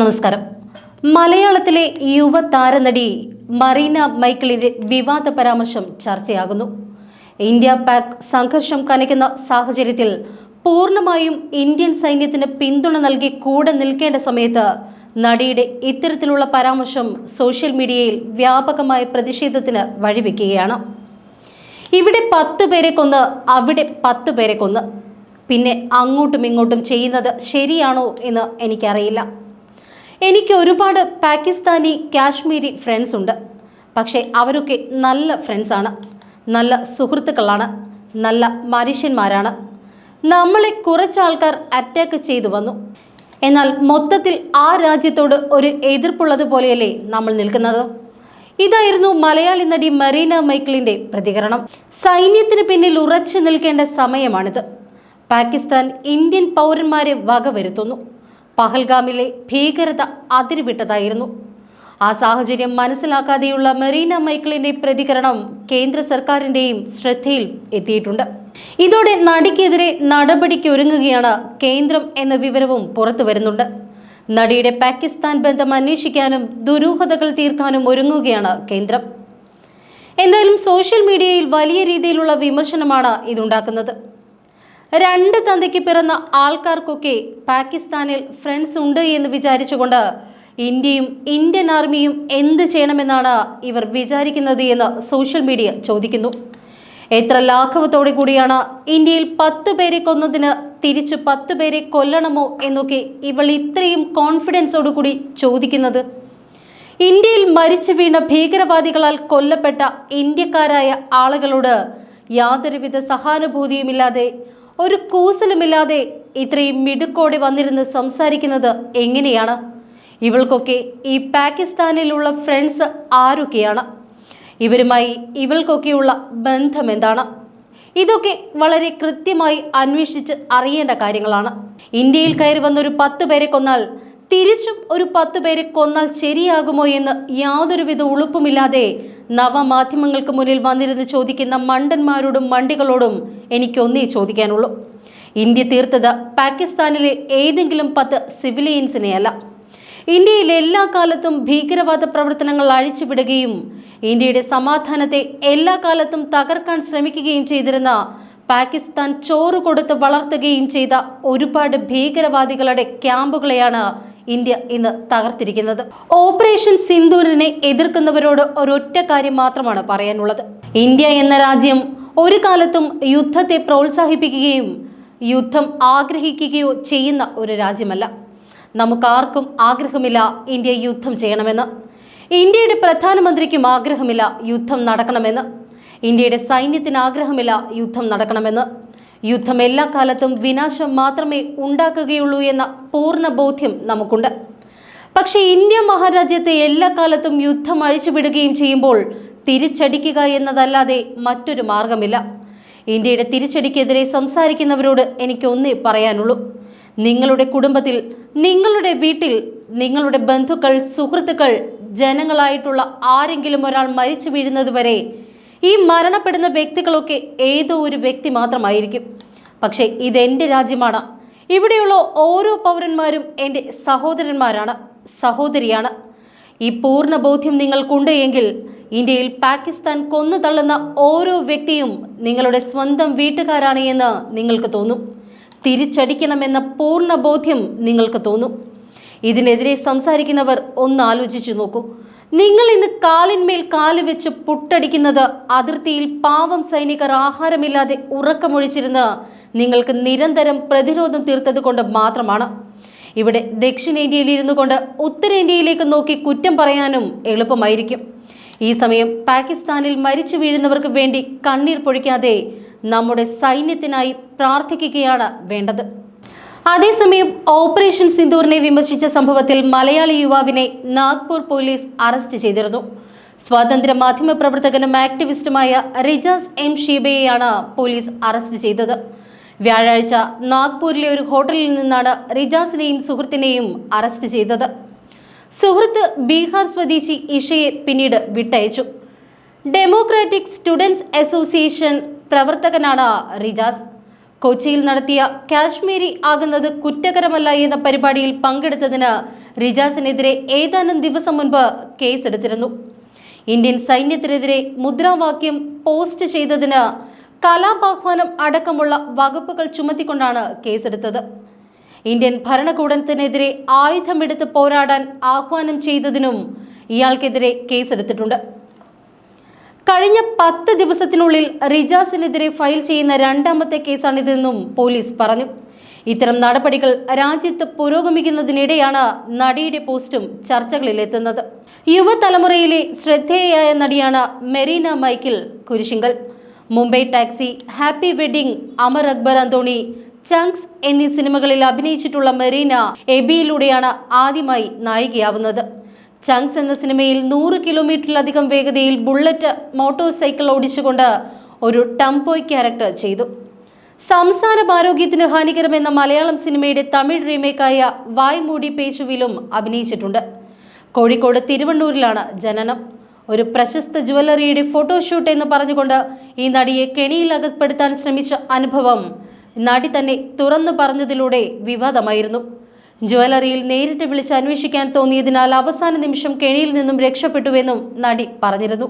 നമസ്കാരം. മലയാളത്തിലെ യുവ താരനടി മറീന മൈക്കിളിന്റെ വിവാദ പരാമർശം ചർച്ചയാകുന്നു. ഇന്ത്യ പാക് സംഘർഷം കനയ്ക്കുന്ന സാഹചര്യത്തിൽ പൂർണമായും ഇന്ത്യൻ സൈന്യത്തിന് പിന്തുണ നൽകി കൂടെ നിൽക്കേണ്ട സമയത്ത് നടിയുടെ ഇത്തരത്തിലുള്ള പരാമർശം സോഷ്യൽ മീഡിയയിൽ വ്യാപകമായ പ്രതിഷേധത്തിന് വഴിവെക്കുകയാണ്. ഇവിടെ പത്ത് പേരെ കൊന്ന് അവിടെ പത്ത് പേരെ കൊന്ന്. പിന്നെ അങ്ങോട്ടും ഇങ്ങോട്ടും ചെയ്യുന്നത് ശരിയാണോ എന്ന് എനിക്കറിയില്ല. എനിക്ക് ഒരുപാട് പാകിസ്ഥാനി കാശ്മീരി ഫ്രണ്ട്സ് ഉണ്ട്. പക്ഷേ അവരൊക്കെ നല്ല ഫ്രണ്ട്സാണ് നല്ല സുഹൃത്തുക്കളാണ്. നല്ല മനുഷ്യന്മാരാണ്. നമ്മളെ കുറച്ചാൾക്കാർ അറ്റാക്ക് ചെയ്തു വന്നു. എന്നാൽ മൊത്തത്തിൽ ആ രാജ്യത്തോട് ഒരു എതിർപ്പുള്ളത് പോലെയല്ലേ നമ്മൾ നിൽക്കുന്നത്? ഇതായിരുന്നു മലയാളി നടി മറീന മൈക്കിളിന്റെ പ്രതികരണം. സൈന്യത്തിന് പിന്നിൽ ഉറച്ചു നിൽക്കേണ്ട സമയമാണിത്. പാകിസ്ഥാൻ ഇന്ത്യൻ പൗരന്മാരെ വകവരുത്തുന്നു. പഹൽഗാമിലെ ഭീകരത അതിരുവിട്ടതായിരുന്നു. ആ സാഹചര്യം മനസ്സിലാക്കാതെയുള്ള മെറീന മൈക്കിളിന്റെ പ്രതികരണം കേന്ദ്ര സർക്കാരിന്റെയും ശ്രദ്ധയിൽ എത്തിയിട്ടുണ്ട്. ഇതോടെ നടിക്കെതിരെ നടപടിക്ക് ഒരുങ്ങുകയാണ് കേന്ദ്രം എന്ന വിവരവും പുറത്തു വരുന്നുണ്ട്. നടിയുടെ പാകിസ്ഥാൻ ബന്ധം അന്വേഷിക്കാനും ദുരൂഹതകൾ തീർക്കാനും ഒരുങ്ങുകയാണ് കേന്ദ്രം. എന്തായാലും സോഷ്യൽ മീഡിയയിൽ വലിയ രീതിയിലുള്ള വിമർശനമാണ് ഇതുണ്ടാക്കുന്നത്. രണ്ട് തന്തയ്ക്ക് പിറന്ന ആൾക്കാർക്കൊക്കെ പാകിസ്ഥാനിൽ ഫ്രണ്ട്സ് ഉണ്ട് എന്ന് വിചാരിച്ചുകൊണ്ട് ഇന്ത്യയും ഇന്ത്യൻ ആർമിയും എന്ത് ചെയ്യണമെന്നാണ് ഇവർ വിചാരിക്കുന്നത് എന്ന് സോഷ്യൽ മീഡിയ ചോദിക്കുന്നു. എത്ര ലാഘവത്തോടെ കൂടിയാണ് ഇന്ത്യയിൽ പത്ത് പേരെ കൊന്നതിന് തിരിച്ചു പത്ത് പേരെ കൊല്ലണമോ എന്നൊക്കെ ഇവൾ ഇത്രയും കോൺഫിഡൻസോടു കൂടി ചോദിക്കുന്നത്. ഇന്ത്യയിൽ മരിച്ചു വീണ ഭീകരവാദികളാൽ കൊല്ലപ്പെട്ട ഇന്ത്യക്കാരായ ആളുകളോട് യാതൊരുവിധ സഹാനുഭൂതിയുമില്ലാതെ ഒരു കൂസലുമില്ലാതെ ഇത്രയും മിടുക്കോടെ വന്നിരുന്ന് സംസാരിക്കുന്നത് എങ്ങനെയാണ്? ഇവൾക്കൊക്കെ ഈ പാകിസ്ഥാനിലുള്ള ഫ്രണ്ട്സ് ആരൊക്കെയാണ്? ഇവരുമായി ഇവൾക്കൊക്കെയുള്ള ബന്ധം എന്താണ്? ഇതൊക്കെ വളരെ കൃത്യമായി അന്വേഷിച്ച് അറിയേണ്ട കാര്യങ്ങളാണ്. ഇന്ത്യയിൽ കയറി വന്നൊരു പത്ത് പേരെ കൊന്നാൽ തിരിച്ചും ഒരു പത്ത് പേരെ കൊന്നാൽ ശരിയാകുമോ എന്ന് യാതൊരുവിധ ഉളുപ്പുമില്ലാതെ നവമാധ്യമങ്ങൾക്ക് മുന്നിൽ വന്നിരുന്ന് ചോദിക്കുന്ന മണ്ടന്മാരോടും മണ്ടികളോടും എനിക്കൊന്നേ ചോദിക്കാനുള്ളൂ. ഇന്ത്യ തീർത്തത് പാകിസ്ഥാനിലെ ഏതെങ്കിലും പത്ത് സിവിലിയൻസിനെയല്ല. ഇന്ത്യയിൽ എല്ലാ കാലത്തും ഭീകരവാദ പ്രവർത്തനങ്ങൾ അഴിച്ചുവിടുകയും ഇന്ത്യയുടെ സമാധാനത്തെ എല്ലാ കാലത്തും തകർക്കാൻ ശ്രമിക്കുകയും ചെയ്തിരുന്ന പാകിസ്ഥാൻ ചോറ് കൊടുത്ത് വളർത്തുകയും ചെയ്ത ഒരുപാട് ഭീകരവാദികളുടെ ക്യാമ്പുകളെയാണ് ഇന്ത്യ ഇന്ന് തകർത്തിരിക്കുന്നത്. ഓപ്പറേഷൻ സിന്ദൂരിനെ എതിർക്കുന്നവരോട് ഒരൊറ്റ കാര്യം മാത്രമാണ് പറയാനുള്ളത്. ഇന്ത്യ എന്ന രാജ്യം ഒരു കാലത്തും യുദ്ധത്തെ പ്രോത്സാഹിപ്പിക്കുകയും യുദ്ധം ആഗ്രഹിക്കുകയോ ചെയ്യുന്ന ഒരു രാജ്യമല്ല. നമുക്കാർക്കും ആഗ്രഹമില്ല ഇന്ത്യ യുദ്ധം ചെയ്യണമെന്ന്. ഇന്ത്യയുടെ പ്രധാനമന്ത്രിക്കും ആഗ്രഹമില്ല യുദ്ധം നടക്കണമെന്ന്. ഇന്ത്യയുടെ സൈന്യത്തിന് ആഗ്രഹമില്ല യുദ്ധം നടക്കണമെന്ന്. യുദ്ധം എല്ലാ കാലത്തും വിനാശം മാത്രമേ ഉണ്ടാക്കുകയുള്ളൂ എന്ന പൂർണ ബോധ്യം നമുക്കുണ്ട്. പക്ഷെ ഇന്ത്യ മഹാരാജ്യത്തെ എല്ലാ കാലത്തും യുദ്ധം അഴിച്ചുവിടുകയും ചെയ്യുമ്പോൾ തിരിച്ചടിക്കുക എന്നതല്ലാതെ മറ്റൊരു മാർഗമില്ല. ഇന്ത്യയുടെ തിരിച്ചടിക്കെതിരെ സംസാരിക്കുന്നവരോട് എനിക്ക് എനിക്കൊന്നേ പറയാനുള്ളൂ. നിങ്ങളുടെ കുടുംബത്തിൽ നിങ്ങളുടെ വീട്ടിൽ നിങ്ങളുടെ ബന്ധുക്കൾ സുഹൃത്തുക്കൾ ജനങ്ങളായിട്ടുള്ള ആരെങ്കിലും ഒരാൾ മരിച്ചു വീഴുന്നത് വരെ ഈ മരണപ്പെടുന്ന വ്യക്തികളൊക്കെ ഏതോ ഒരു വ്യക്തി മാത്രമായിരിക്കും. പക്ഷേ ഇതെന്റെ രാജ്യമാണ്. ഇവിടെയുള്ള ഓരോ പൗരന്മാരും എന്റെ സഹോദരന്മാരാണ് സഹോദരിയാണ്. ഈ പൂർണ ബോധ്യം നിങ്ങൾക്കുണ്ട് എങ്കിൽ ഇന്ത്യയിൽ പാകിസ്ഥാൻ കൊന്നു തള്ളുന്ന ഓരോ വ്യക്തിയും നിങ്ങളുടെ സ്വന്തം വീട്ടുകാരാണ് എന്ന് നിങ്ങൾക്ക് തോന്നും. തിരിച്ചടിക്കണമെന്ന പൂർണ ബോധ്യം നിങ്ങൾക്ക് തോന്നും. ഇതിനെതിരെ സംസാരിക്കുന്നവർ ഒന്ന് ആലോചിച്ചു നോക്കൂ. നിങ്ങൾ ഇന്ന് കാലിന്മേൽ കാൽ വെച്ച് പുട്ടടിക്കുന്നത് അതിർത്തിയിൽ പാവം സൈനികർ ആഹാരമില്ലാതെ ഉറക്കമൊഴിച്ചിരുന്ന് നിങ്ങൾക്ക് നിരന്തരം പ്രതിരോധം തീർത്തത് കൊണ്ട് മാത്രമാണ്. ഇവിടെ ദക്ഷിണേന്ത്യയിൽ ഇരുന്നു കൊണ്ട് ഉത്തരേന്ത്യയിലേക്ക് നോക്കി കുറ്റം പറയാനും എളുപ്പമായിരിക്കും. ഈ സമയം പാകിസ്ഥാനിൽ മരിച്ചു വീഴുന്നവർക്ക് വേണ്ടി കണ്ണീർ പൊഴിക്കാതെ നമ്മുടെ സൈന്യത്തിനായി പ്രാർത്ഥിക്കുകയാണ് വേണ്ടത്. അതേസമയം ഓപ്പറേഷൻ സിന്ദൂറിനെ വിമർശിച്ച സംഭവത്തിൽ മലയാളി യുവാവിനെ നാഗ്പൂർ പോലീസ് അറസ്റ്റ് ചെയ്തിരുന്നു. സ്വാതന്ത്ര്യ മാധ്യമ പ്രവർത്തകനും ആക്ടിവിസ്റ്റുമായ റിജാസ് എം ഷീബയെയാണ് പോലീസ് അറസ്റ്റ് ചെയ്തത്. വ്യാഴാഴ്ച നാഗ്പൂരിലെ ഒരു ഹോട്ടലിൽ നിന്നാണ് റിജാസിനെയും സുഹൃത്തിനെയും അറസ്റ്റ് ചെയ്തത്. സുഹൃത്ത് ബീഹാർ സ്വദേശി ഇഷയെ പിന്നീട് വിട്ടയച്ചു. ഡെമോക്രാറ്റിക് സ്റ്റുഡൻസ് അസോസിയേഷൻ പ്രവർത്തകനാണ് റിജാസ്. കൊച്ചിയിൽ നടത്തിയ കാശ്മീരി ആകുന്നത് കുറ്റകരമല്ല എന്ന പരിപാടിയിൽ പങ്കെടുത്തതിന് റിജാസിനെതിരെ ഏതാനും ദിവസം മുൻപ് കേസെടുത്തിരുന്നു. ഇന്ത്യൻ സൈന്യത്തിനെതിരെ മുദ്രാവാക്യം പോസ്റ്റ് ചെയ്തതിന് കലാപാഹ്വാനം അടക്കമുള്ള വകുപ്പുകൾ ചുമത്തിക്കൊണ്ടാണ് കേസെടുത്തത്. ഇന്ത്യൻ ഭരണകൂടത്തിനെതിരെ ആയുധമെടുത്ത് പോരാടാൻ ആഹ്വാനം ചെയ്തതിനും ഇയാൾക്കെതിരെ കേസെടുത്തിട്ടുണ്ട്. കഴിഞ്ഞ പത്ത് ദിവസത്തിനുള്ളിൽ റിജാസിനെതിരെ ഫയൽ ചെയ്യുന്ന രണ്ടാമത്തെ കേസാണിതെന്നും പോലീസ് പറഞ്ഞു. ഇത്തരം നടപടികൾ രാജ്യത്ത് പുരോഗമിക്കുന്നതിനിടെയാണ് നടിയുടെ പോസ്റ്റും ചർച്ചകളിലെത്തുന്നത് യുവതലമുറയിലെ ശ്രദ്ധേയയായ നടിയാണ് Mareena Michael Kurisingal. Mumbai taxi happy wedding Amar Akbar Anthony Chunks എന്നീ സിനിമകളിൽ അഭിനയിച്ചിട്ടുള്ള മെറീന എബിയിലൂടെയാണ് ആദ്യമായി നായികയാവുന്നത്. ചങ്ക്സ് എന്ന സിനിമയിൽ നൂറ് കിലോമീറ്ററിലധികം വേഗതയിൽ ബുള്ളറ്റ് മോട്ടോർ സൈക്കിൾ ഓടിച്ചുകൊണ്ട് ഒരു ടംപോയ് ക്യാരക്ടർ ചെയ്തു. സംസ്ഥാന ആരോഗ്യത്തിന് ഹാനികരമെന്ന മലയാളം സിനിമയുടെ തമിഴ് റീമേക്കായ വായ്മൂടി പേശുവിലും അഭിനയിച്ചിട്ടുണ്ട്. കോഴിക്കോട് തിരുവണ്ണൂരിലാണ് ജനനം. ഒരു പ്രശസ്ത ജുവല്ലറിയുടെ ഫോട്ടോഷൂട്ട് എന്ന് പറഞ്ഞുകൊണ്ട് ഈ നടിയെ കെണിയിൽ അകപ്പെടുത്താൻ ശ്രമിച്ച അനുഭവം നടി തന്നെ തുറന്നു പറഞ്ഞതിലൂടെ വിവാദമായിരുന്നു. ജ്വല്ലറിയിൽ നേരിട്ട് വിളിച്ച് അന്വേഷിക്കാൻ തോന്നിയതിനാൽ അവസാന നിമിഷം കെണിയിൽ നിന്നും രക്ഷപ്പെട്ടുവെന്നും നടി പറഞ്ഞിരുന്നു.